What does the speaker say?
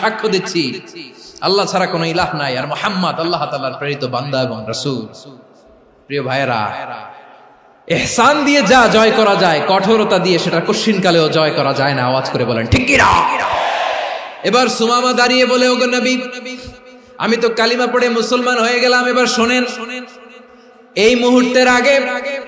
সাক্ষ্য দিচ্ছি। আল্লাহ ছাড়া কোনো ইলাহ নাই। আর মোহাম্মদ আল্লাহ তাআলার প্রেরিত বান্দা এবং রাসূল। প্রিয় ভাইয়েরা, এহসান দিয়ে যা জয় করা যায়, কঠোরতা দিয়ে সেটা কশিন কালেও জয় করা যায় না। আওয়াজ করে বলেন, ঠিক এবার সুমামা দাঁড়িয়ে বলে, ওগো নবী, আমি তো কালিমা পড়ে মুসলমান হয়ে গেলাম। এবার শোনেন, এই মুহূর্তের আগে